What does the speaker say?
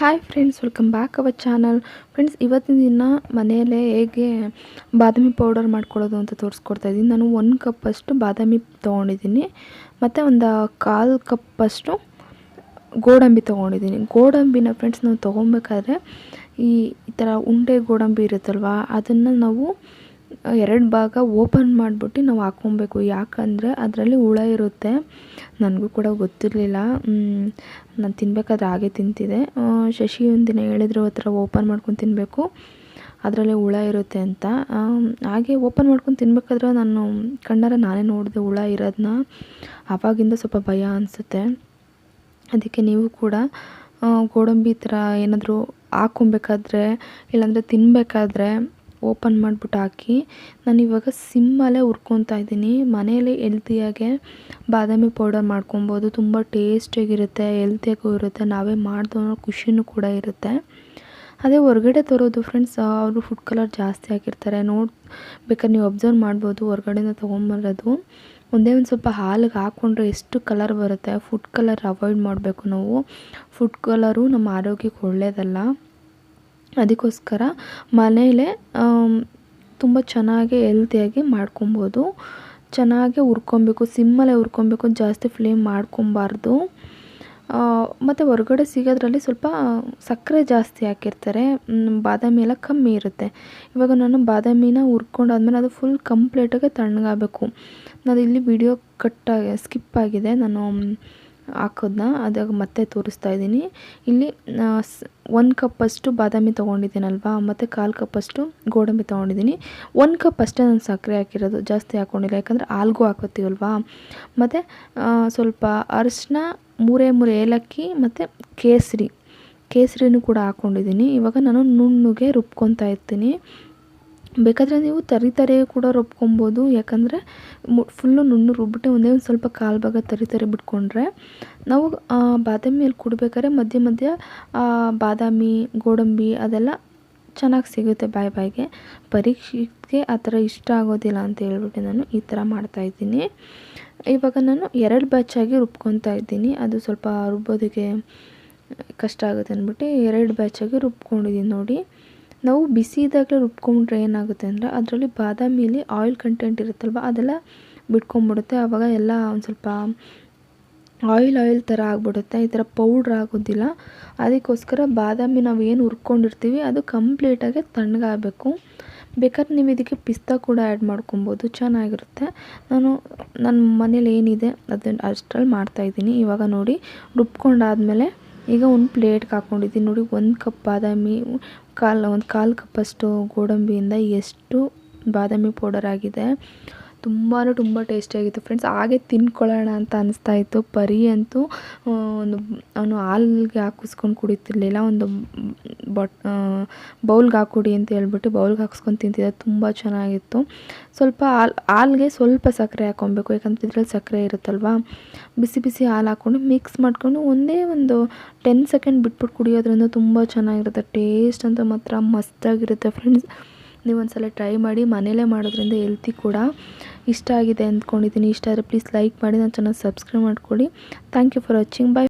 Hi friends welcome back our channel friends ಇವತ್ತಿನ ದಿನ ಮನೆಯಲ್ಲೇ ಹೇಗೆ ಬಾದಾಮಿ ಪೌಡರ್ ಮಾಡ್ಕೊಳ್ಳೋದು ಅಂತ ತೋರಿಸ್ಕೊಡ್ತಾ ಇದ್ದೀನಿ. ನಾನು ಒಂದು ಕಪ್ಪಷ್ಟು ಬಾದಾಮಿ ತೊಗೊಂಡಿದ್ದೀನಿ. ಮತ್ತು ಒಂದು ಕಾಲು ಕಪ್ಪಷ್ಟು ಗೋಡಂಬಿ ತೊಗೊಂಡಿದ್ದೀನಿ. ಗೋಡಂಬಿನ ಫ್ರೆಂಡ್ಸ್ ನಾವು ತೊಗೊಬೇಕಾದ್ರೆ ಈ ಈ ಥರ ಉಂಡೆ ಗೋಡಂಬಿ ಇರುತ್ತಲ್ವ, ಅದನ್ನು ನಾವು ಎರಡು ಭಾಗ ಓಪನ್ ಮಾಡಿಬಿಟ್ಟು ನಾವು ಹಾಕ್ಕೊಬೇಕು. ಯಾಕಂದರೆ ಅದರಲ್ಲಿ ಹುಳ ಇರುತ್ತೆ. ನನಗೂ ಕೂಡ ಗೊತ್ತಿರಲಿಲ್ಲ. ನಾನು ತಿನ್ನಬೇಕಾದ್ರೆ ಹಾಗೆ ತಿಂತಿದ್ದೆ. ಶಶಿ ಒಂದಿನ ಹೇಳಿದ್ರು ಆ ಥರ ಓಪನ್ ಮಾಡ್ಕೊಂಡು ತಿನ್ನಬೇಕು ಅದರಲ್ಲಿ ಹುಳ ಇರುತ್ತೆ ಅಂತ. ಹಾಗೆ ಓಪನ್ ಮಾಡ್ಕೊಂಡು ತಿನ್ನಬೇಕಾದ್ರೆ ನಾನು ಕಣ್ಣಾರೆ ನಾನೇ ನೋಡಿದೆ ಹುಳ ಇರೋದನ್ನ ಆವಾಗಿಂದ ಸ್ವಲ್ಪ ಭಯ ಅನಿಸುತ್ತೆ. ಅದಕ್ಕೆ ನೀವು ಕೂಡ ಗೋಡಂಬಿ ಥರ ಏನಾದರೂ ಹಾಕ್ಕೊಬೇಕಾದ್ರೆ, ಇಲ್ಲಾಂದರೆ ತಿನ್ನಬೇಕಾದ್ರೆ ಓಪನ್ ಮಾಡಿಬಿಟ್ಟು ಹಾಕಿ ನಾನು ಇವಾಗ ಸಿಮ್ಮಲ್ಲೇ ಹುರ್ಕೊತಾ ಇದ್ದೀನಿ. ಮನೆಯಲ್ಲಿ ಹೆಲ್ತಿಯಾಗೆ ಬಾದಾಮಿ ಪೌಡರ್ ಮಾಡ್ಕೊಬೋದು. ತುಂಬ ಟೇಸ್ಟಿಯಾಗಿರುತ್ತೆ ಎಲ್ತಿಯಾಗೂ ಇರುತ್ತೆ. ನಾವೇ ಮಾಡಿದೋ ಖುಷಿನೂ ಕೂಡ ಇರುತ್ತೆ. ಅದೇ ಹೊರಗಡೆ ತರೋದು ಫ್ರೆಂಡ್ಸ್ ಅವರು ಫುಡ್ ಕಲರ್ ಜಾಸ್ತಿ ಹಾಕಿರ್ತಾರೆ. ನೋಡಿ ಬೇಕಾದ್ರೆ ನೀವು ಅಬ್ಸರ್ವ್ ಮಾಡ್ಬೋದು ಹೊರಗಡೆಯಿಂದ ತೊಗೊಂಬರೋದು. ಒಂದೇ ಒಂದು ಸ್ವಲ್ಪ ಹಾಲಿಗೆ ಹಾಕ್ಕೊಂಡ್ರೆ ಎಷ್ಟು ಕಲರ್ ಬರುತ್ತೆ. ಫುಡ್ ಕಲರ್ ಅವಾಯ್ಡ್ ಮಾಡಬೇಕು ನಾವು. ಫುಡ್ ಕಲರು ನಮ್ಮ ಆರೋಗ್ಯಕ್ಕೆ ಒಳ್ಳೆಯದಲ್ಲ ಅದಕ್ಕೋಸ್ಕರ ಮನೆಯಲ್ಲೇ ತುಂಬ ಚೆನ್ನಾಗಿ ಹೆಲ್ತಿಯಾಗಿ ಮಾಡ್ಕೊಬೋದು. ಚೆನ್ನಾಗಿ ಹುರ್ಕೊಬೇಕು, ಸಿಮ್ಮಲ್ಲೇ ಹುರ್ಕೊಬೇಕು, ಜಾಸ್ತಿ ಫ್ಲೇಮ್ ಮಾಡ್ಕೊಬಾರ್ದು. ಮತ್ತು ಹೊರಗಡೆ ಸಿಗೋದ್ರಲ್ಲಿ ಸ್ವಲ್ಪ ಸಕ್ಕರೆ ಜಾಸ್ತಿ ಹಾಕಿರ್ತಾರೆ. ಬಾದಾಮಿ ಎಲ್ಲ ಕಮ್ಮಿ ಇರುತ್ತೆ. ಇವಾಗ ನಾನು ಬಾದಾಮಿನ ಹುರ್ಕೊಂಡಾದ್ಮೇಲೆ ಅದು ಫುಲ್ ಕಂಪ್ಲೀಟಾಗಿ ತಣ್ಣಗಾಗಬೇಕು. ನಾನು ಇಲ್ಲಿ ವಿಡಿಯೋ ಕಟ್ಟಾಗಿ ಸ್ಕಿಪ್ ಆಗಿದೆ. ನಾನು ಹಾಕೋದನ್ನ ಅದಾಗ ಮತ್ತೆ ತೋರಿಸ್ತಾ ಇದ್ದೀನಿ. ಇಲ್ಲಿ ಒಂದು ಕಪ್ಪಷ್ಟು ಬಾದಾಮಿ ತೊಗೊಂಡಿದ್ದೀನಲ್ವಾ, ಮತ್ತು ಕಾಲು ಕಪ್ಪಷ್ಟು ಗೋಡಂಬಿ ತೊಗೊಂಡಿದ್ದೀನಿ. ಒಂದು ಕಪ್ ಅಷ್ಟೇ ನಾನು ಸಕ್ಕರೆ ಹಾಕಿರೋದು, ಜಾಸ್ತಿ ಹಾಕ್ಕೊಂಡಿಲ್ಲ ಯಾಕಂದರೆ ಹಾಲ್ಗೂ ಹಾಕೋತೀವಲ್ವಾ ಮತ್ತು ಸ್ವಲ್ಪ ಅರಿಶಿನ ಮೂರೇ ಮೂರು ಏಲಕ್ಕಿ, ಮತ್ತು ಕೇಸರಿ. ಕೇಸರಿನೂ ಕೂಡ ಹಾಕ್ಕೊಂಡಿದ್ದೀನಿ ಇವಾಗ ನಾನು ನುಣ್ಣಗೆ ರುಬ್ಕೊತಾ ಇರ್ತೀನಿ. ಬೇಕಾದರೆ ನೀವು ತರಿ ತರಿ ಕೂಡ ರುಬ್ಕೊಬೋದು. ಯಾಕಂದರೆ ಮು ಫುಲ್ಲು ನುಣ್ಣು ರುಬ್ಬಿಟ್ಟು ಒಂದೇ ಒಂದು ಸ್ವಲ್ಪ ಕಾಲು ಭಾಗ ತರಿ ತರಿ ಬಿಟ್ಕೊಂಡ್ರೆ ನಾವು ಬಾದಾಮಿಯಲ್ಲಿ ಕುಡ್ಬೇಕಾದ್ರೆ ಮಧ್ಯ ಮಧ್ಯ ಬಾದಾಮಿ, ಗೋಡಂಬಿ ಅದೆಲ್ಲ ಚೆನ್ನಾಗಿ ಸಿಗುತ್ತೆ ಬಾಯಿ ಬಾಯಿಗೆ. ಪರೀಕ್ಷೆಗೆ ಆ ಥರ ಇಷ್ಟ ಆಗೋದಿಲ್ಲ ಅಂತ ಹೇಳ್ಬಿಟ್ಟು ನಾನು ಈ ಥರ ಮಾಡ್ತಾಯಿದ್ದೀನಿ ಇವಾಗ ನಾನು ಎರಡು ಬ್ಯಾಚಾಗಿ ರುಬ್ಕೊತಾ ಇದ್ದೀನಿ. ಅದು ಸ್ವಲ್ಪ ರುಬ್ಬೋದಕ್ಕೆ ಕಷ್ಟ ಆಗುತ್ತೆ ಅಂದ್ಬಿಟ್ಟು ಎರಡು ಬ್ಯಾಚಾಗಿ ರುಬ್ಕೊಂಡಿದ್ದೀನಿ ನೋಡಿ. ನಾವು ಬಿಸಿ ಇದ್ದಾಗಲೇ ರುಬ್ಕೊಂಡ್ರೆ ಏನಾಗುತ್ತೆ ಅಂದರೆ ಅದರಲ್ಲಿ ಬಾದಾಮಿಯಲ್ಲಿ ಆಯಿಲ್ ಕಂಟೆಂಟ್ ಇರುತ್ತಲ್ವ, ಅದೆಲ್ಲ ಬಿಟ್ಕೊಂಬಿಡುತ್ತೆ. ಆವಾಗ ಎಲ್ಲ ಒಂದು ಸ್ವಲ್ಪ ಆಯಿಲ್ ಆಯಿಲ್ ಥರ ಆಗಿಬಿಡುತ್ತೆ. ಈ ಥರ ಪೌಡ್ರ್ ಆಗೋದಿಲ್ಲ. ಅದಕ್ಕೋಸ್ಕರ ಬಾದಾಮಿ ನಾವು ಏನು ಹುರ್ಕೊಂಡಿರ್ತೀವಿ, ಅದು ಕಂಪ್ಲೀಟಾಗಿ ತಣ್ಣಗಾಗಬೇಕು. ಬೇಕಾದ್ರೆ ನೀವು ಇದಕ್ಕೆ ಪಿಸ್ತಾ ಕೂಡ ಆ್ಯಡ್ ಮಾಡ್ಕೊಬೋದು, ಚೆನ್ನಾಗಿರುತ್ತೆ. ನಾನು ನನ್ನ ಮನೇಲಿ ಏನಿದೆ ಅದನ್ನು ಅಷ್ಟರಲ್ಲಿ ಮಾಡ್ತಾಯಿದ್ದೀನಿ ಇವಾಗ ನೋಡಿ, ರುಬ್ಕೊಂಡಾದಮೇಲೆ ಈಗ ಒಂದು ಪ್ಲೇಟ್ಗೆ ಹಾಕೊಂಡಿದ್ದೀನಿ ನೋಡಿ, ಒಂದು ಕಪ್ ಬಾದಾಮಿ, ಕಾಲು, ಒಂದು ಕಾಲು ಕಪ್ಪಷ್ಟು ಗೋಡಂಬಿಯಿಂದ ಎಷ್ಟು ಬಾದಾಮಿ ಪೌಡರ್ ಆಗಿದೆ. ತುಂಬಾ ತುಂಬ ಟೇಸ್ಟಿಯಾಗಿತ್ತು ಫ್ರೆಂಡ್ಸ್ ಹಾಗೆ ತಿನ್ಕೊಳ್ಳೋಣ ಅಂತ ಅನಿಸ್ತಾ ಇತ್ತು. ಪರಿ ಅಂತೂ ಒಂದು, ಅವನು ಹಾಲ್ಗೆ ಹಾಕಿಸ್ಕೊಂಡು ಕುಡಿತಿರ್ಲಿಲ್ಲ. ಒಂದು ಬಟ್ ಬೌಲ್ಗೆ ಹಾಕ್ಕೊಡಿ ಅಂತ ಹೇಳ್ಬಿಟ್ಟು ಬೌಲ್ಗೆ ಹಾಕ್ಸ್ಕೊಂಡು ತಿಂತಿದ್ದ. ತುಂಬ ಚೆನ್ನಾಗಿತ್ತು. ಸ್ವಲ್ಪ ಹಾಲ್, ಹಾಲಿಗೆ ಸ್ವಲ್ಪ ಸಕ್ಕರೆ ಹಾಕ್ಕೊಬೇಕು. ಯಾಕಂದರೆ ಇದ್ರಲ್ಲಿ ಸಕ್ಕರೆ ಇರುತ್ತಲ್ವಾ? ಬಿಸಿ ಬಿಸಿ ಹಾಲು ಹಾಕ್ಕೊಂಡು ಮಿಕ್ಸ್ ಮಾಡ್ಕೊಂಡು ಒಂದೇ ಒಂದು ಟೆನ್ ಸೆಕೆಂಡ್ ಬಿಟ್ಬಿಟ್ಟು ಕುಡಿಯೋದ್ರಿಂದ ತುಂಬ ಚೆನ್ನಾಗಿರುತ್ತೆ. ಟೇಸ್ಟ್ ಅಂತ ಮಾತ್ರ ಮಸ್ತಾಗಿರುತ್ತೆ. ಫ್ರೆಂಡ್ಸ್ ನೀವು ಒಂದು ಸಲ ಟ್ರೈ ಮಾಡಿ ಮನೇಲೇ ಮಾಡೋದ್ರಿಂದ ಹೆಲ್ತಿ ಕೂಡ. ಇಷ್ಟ ಆಗಿದೆ ಅಂದ್ಕೊಂಡಿದ್ದೀನಿ. ಇಷ್ಟ ಆದರೆ ಪ್ಲೀಸ್ ಲೈಕ್ ಮಾಡಿ, ನನ್ನ ಚಾನಲ್ ಸಬ್ಸ್ಕ್ರೈಬ್ ಮಾಡ್ಕೊಳ್ಳಿ. Thank you for watching bye